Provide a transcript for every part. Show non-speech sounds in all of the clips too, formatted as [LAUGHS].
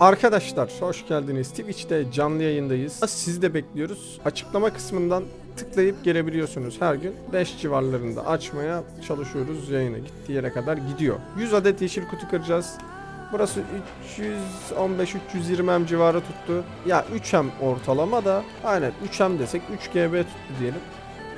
Arkadaşlar hoş geldiniz. Twitch'te canlı yayındayız. Sizi de bekliyoruz. Açıklama kısmından tıklayıp gelebiliyorsunuz. Her gün 5 civarlarında açmaya çalışıyoruz. Yayına gittiği yere kadar gidiyor. 100 adet yeşil kutu kıracağız. Burası 315-320 M civarı tuttu. Ya 3M ortalama da aynen 3M desek 3 GB tuttu diyelim.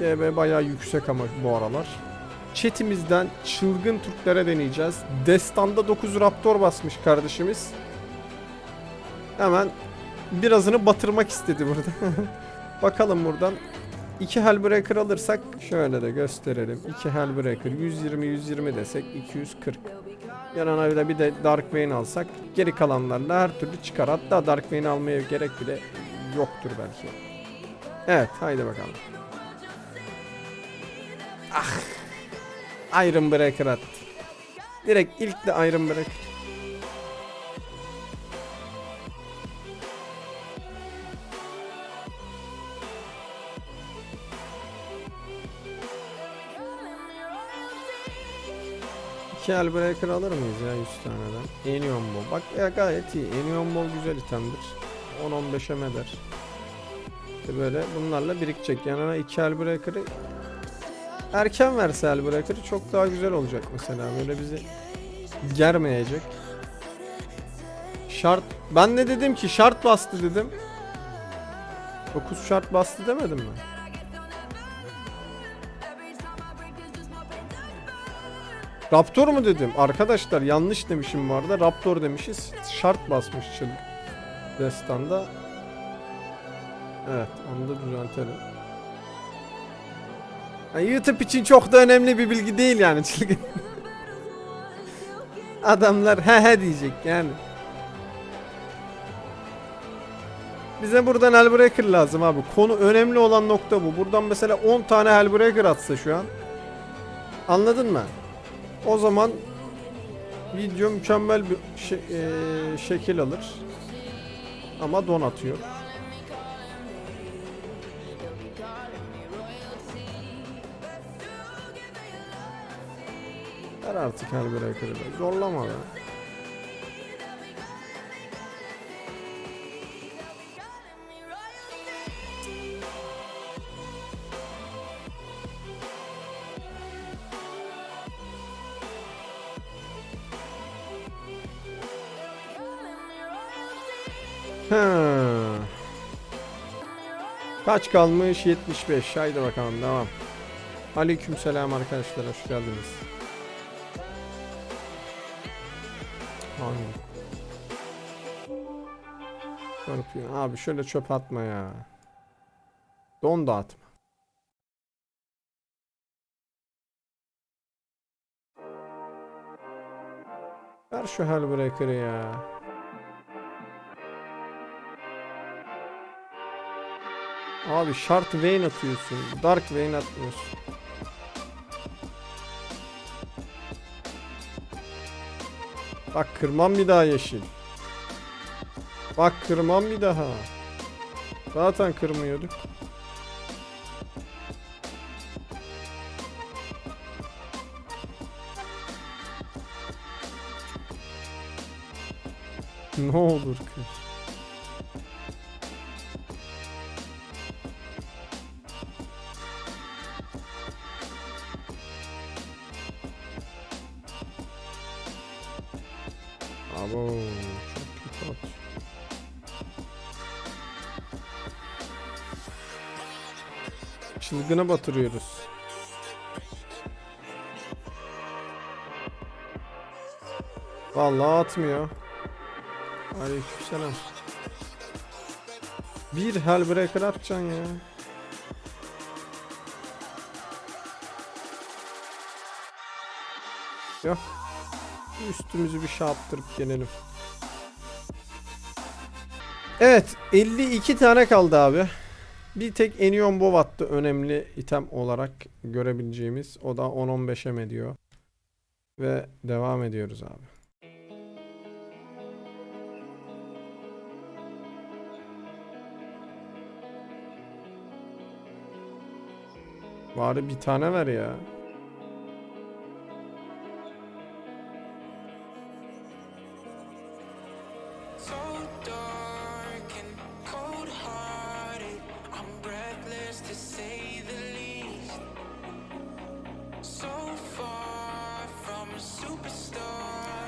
GB bayağı yüksek ama bu aralar. Chat'imizden çılgın Türklere deneyeceğiz. Destanda 9 Raptor basmış kardeşimiz. Hemen birazını batırmak istedi burada. [LAUGHS] Bakalım buradan. 2 Hellbreaker alırsak şöyle de gösterelim. 2 Hellbreaker 120 120 desek 240. Yanına bir de bir de Dark Vein alsak geri kalanlarla her türlü çıkar. Hatta Dark Vein almaya gerek bile yoktur belki. Evet haydi bakalım. Ah. Iron Breaker at. Direkt ilk de Iron Breaker. İki Hellbreaker alır mıyız ya 100 taneden? Enion Ball. Bak ya gayet iyi. Enion Ball güzel itemdir. 10-15'e eder. İşte böyle bunlarla birikecek. Yanına iki Hellbreaker'ı erken verse Hellbreaker'ı çok daha güzel olacak mesela. Böyle bizi germeyecek. Şart. Ben ne dedim ki? Şart bastı dedim. 9 şart bastı demedim mi? Raptor mu dedim? Arkadaşlar yanlış demişim arada. Raptor demişiz. Şart basmış çılgın. Destanda. Evet onu da düzeltelim. Yani YouTube için çok da önemli bir bilgi değil yani çılgın. [LAUGHS] Adamlar he he diyecek yani. Bize buradan Hellbreaker lazım abi. Konu önemli olan nokta bu. Buradan mesela 10 tane Hellbreaker atsa şu an. Anladın mı? O zaman video mükemmel bir şe- eee, şekil alır. Ama don atıyor. Ver artık Hellbreaker'ı da. Zorlama be. Kaç kalmış? 75. Haydi bakalım devam. Aleykümselam arkadaşlar hoş geldiniz. Aynen. Abi şöyle çöp atma ya. Don da atma. Ver şu Hellbreaker'ı ya. Abi şart Vayne atıyorsun. Dark Vayne atmıyorsun. Bak kırmam bir daha yeşil. Bak kırmam bir daha. Zaten kırmıyorduk. Ne olur kır. Abo çok kötü at. Çılgına batırıyoruz. Vallahi atmıyor. Aleykümselam. Bir Hellbreaker atacaksın ya. Yok. Üstümüzü bir şey yaptırıp gelelim. Evet 52 tane kaldı abi. Bir tek Enion Bow önemli item olarak görebileceğimiz. O da 10-15'e mi ediyor. Ve devam ediyoruz abi. Bari bir tane ver ya.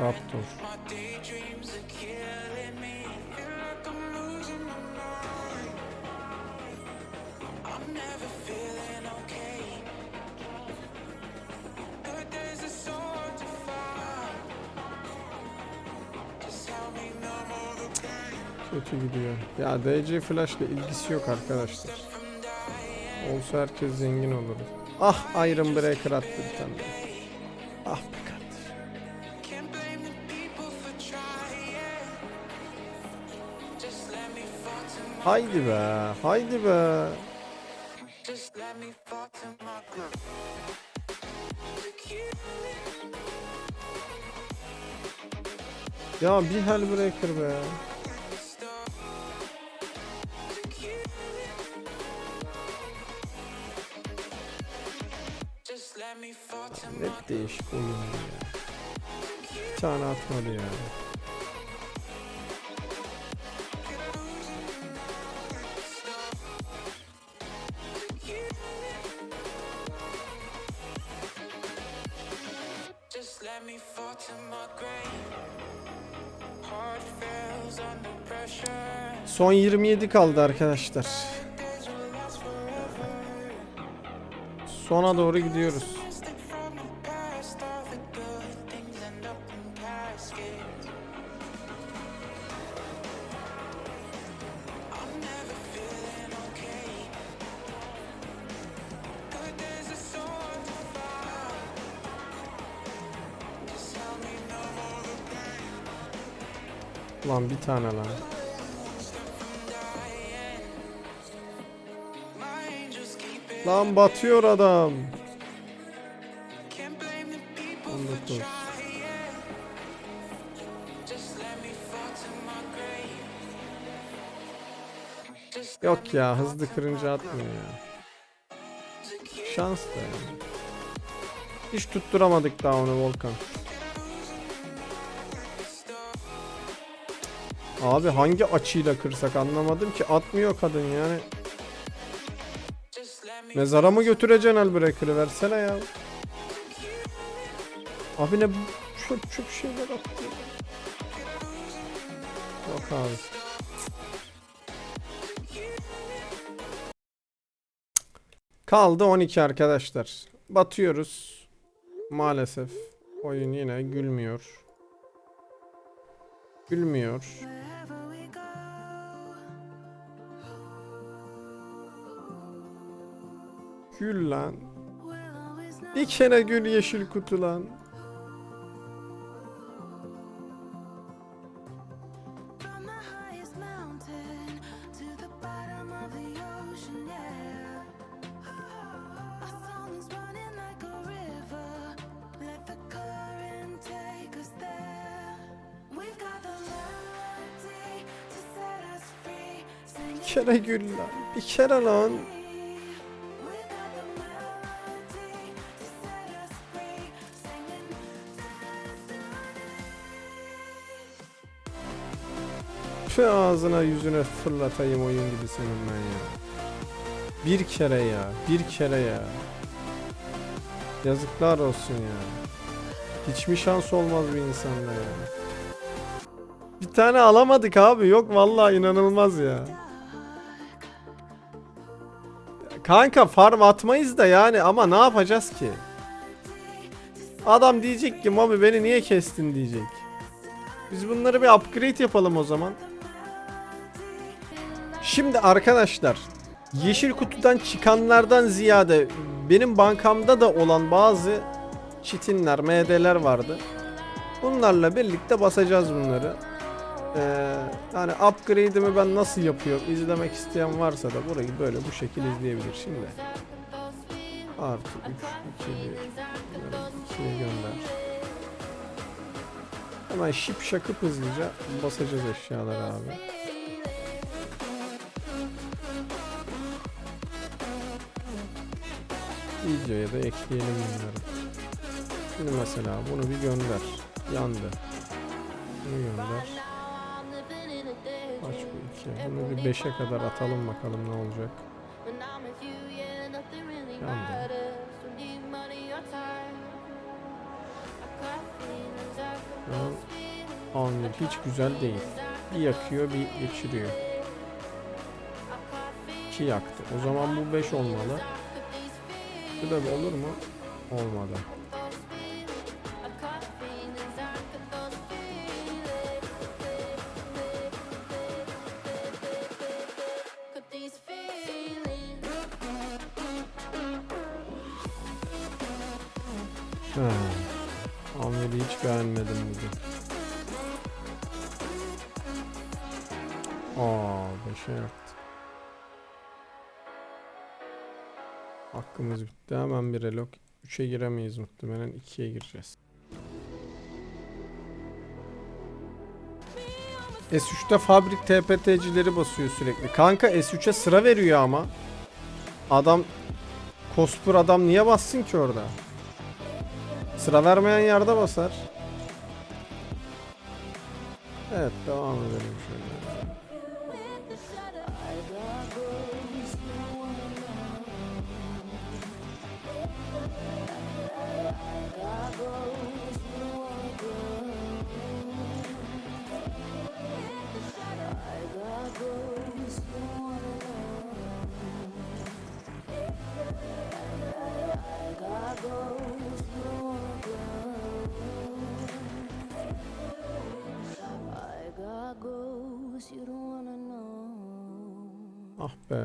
Raptor. Kötü gidiyor. Ya DC Flash ile ilgisi yok arkadaşlar. Olsa herkes zengin olur. Ah Iron Breaker attı bir tane. Haydi be, haydi be. Ya bir Hellbreaker be. Hep değişik oyun ya. Bir tane atmadı ya. Let me fall to my grave. Heart fails under pressure. Son 27 kaldı arkadaşlar. Sona doğru gidiyoruz. Lan bir tane lan. Lan batıyor adam. Can't blame the people 19. trying. Just let me fall to my grave. Just Yok ya hızlı kırınca atmıyor ya. Şans da yani. Hiç tutturamadık daha onu Volkan. Abi hangi açıyla kırsak anlamadım ki atmıyor kadın yani. Mezara mı götüreceksin Elbreaker'ı versene ya. Abi ne çöp çöp şeyler attı. Yok abi. Kaldı 12 arkadaşlar. Batıyoruz. Maalesef. Oyun yine gülmüyor. Gülmüyor. Gül lan. Bir kere gül yeşil kutu lan. Kere gül lan. Bir kere lan. Şu ağzına yüzüne fırlatayım oyun gibi senin ben ya. Bir kere ya. Bir kere ya. Yazıklar olsun ya. Hiç mi şans olmaz bir insanda ya? Bir tane alamadık abi. Yok vallahi inanılmaz ya. Kanka farm atmayız da yani ama ne yapacağız ki? Adam diyecek ki Mobi beni niye kestin diyecek. Biz bunları bir upgrade yapalım o zaman. Şimdi arkadaşlar yeşil kutudan çıkanlardan ziyade benim bankamda da olan bazı çitinler, MD'ler vardı. Bunlarla birlikte basacağız bunları. Ee, yani upgrade'imi ben nasıl yapıyorum izlemek isteyen varsa da burayı böyle bu şekilde izleyebilir. Şimdi artı 3, 2, 1 2'ye gönder. Hemen şip şakıp hızlıca basacağız eşyaları abi. Videoya da ekleyelim bunları. Şimdi mesela bunu bir gönder. Yandı. Bunu gönder. İki. Bunu bir 5'e kadar atalım bakalım ne olacak. Yandı. Hiç güzel değil. Bir yakıyor bir geçiriyor. 2 yaktı. O zaman bu 5 olmalı. Bu da olur mu? Olmadı. Anvil'i hiç beğenmedim bugün. Aa 5'e yaktı. Hakkımız bitti. Hemen bir relok. 3'e giremeyiz muhtemelen. 2'ye gireceğiz. S3'te fabrik TPT'cileri basıyor sürekli. Kanka S3'e sıra veriyor ama. Adam Kospur adam niye bassın ki orada? Sıra vermeyen yerde basar. Evet devam edelim şöyle. Ah be.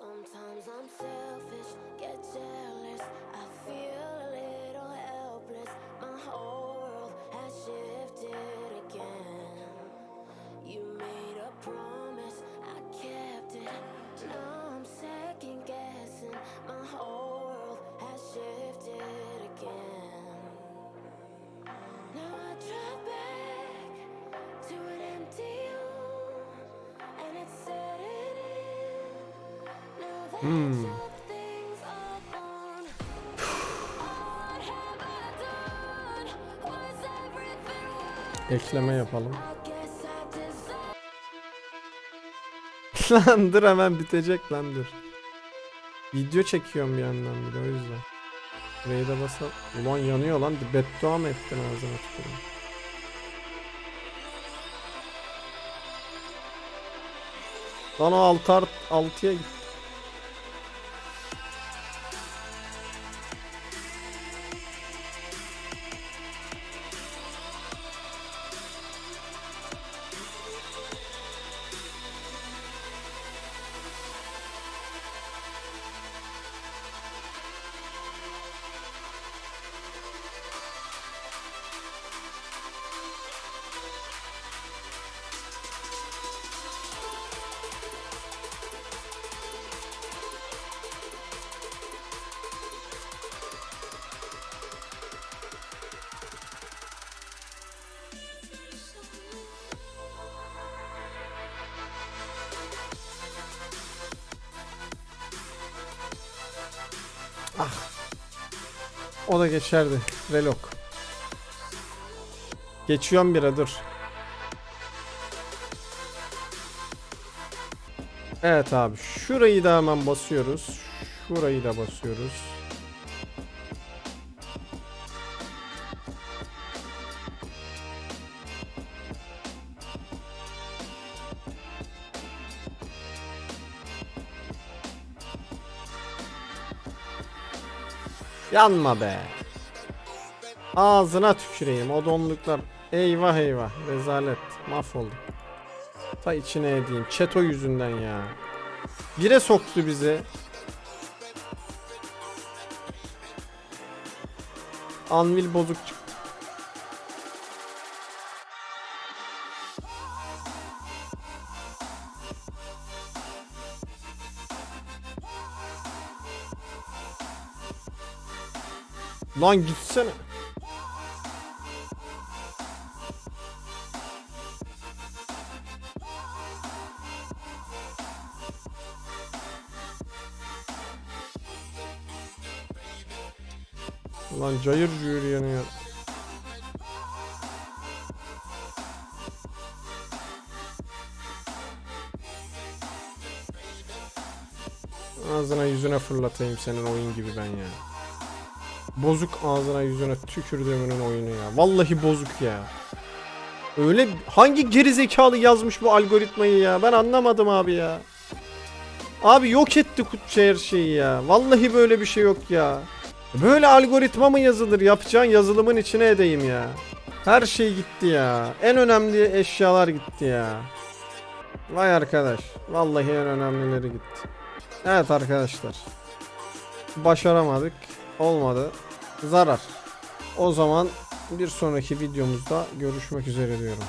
Sometimes I'm selfish, get jealous. I feel a little helpless. My whole world has shifted again. You made a promise, worth? Ekleme yapalım. [LAUGHS] Lan dur hemen bitecek lan dur. Video çekiyorum bir yandan bir de o yüzden. Burayı da basal. Ulan yanıyor lan. Beddua mı ettin ağzına tükürüm. Lan o 6 6'ya gitti. O da geçerdi. Relok. Geçiyorum bire dur. Evet abi şurayı da hemen basıyoruz. Şurayı da basıyoruz. Yanma be. Ağzına tüküreyim o donluklar. Eyvah eyvah rezalet mahvolduk. Ta içine edeyim çeto yüzünden ya. Bire soktu bizi. Anvil bozuk çıktı. Lan gitsene. Lan cayır cayır yanıyor. Ağzına yüzüne fırlatayım senin oyun gibi ben ya. Yani. Bozuk ağzına yüzüne tükürdüğümünün oyunu ya. Vallahi bozuk ya. Öyle hangi gerizekalı yazmış bu algoritmayı ya? Ben anlamadım abi ya. Abi yok etti her şeyi ya. Vallahi böyle bir şey yok ya. Böyle algoritma mı yazılır? Yapacağın yazılımın içine edeyim ya. Her şey gitti ya. En önemli eşyalar gitti ya. Vay arkadaş. Vallahi en önemlileri gitti. Evet arkadaşlar. Başaramadık. Olmadı. Zarar. O zaman bir sonraki videomuzda görüşmek üzere diyorum.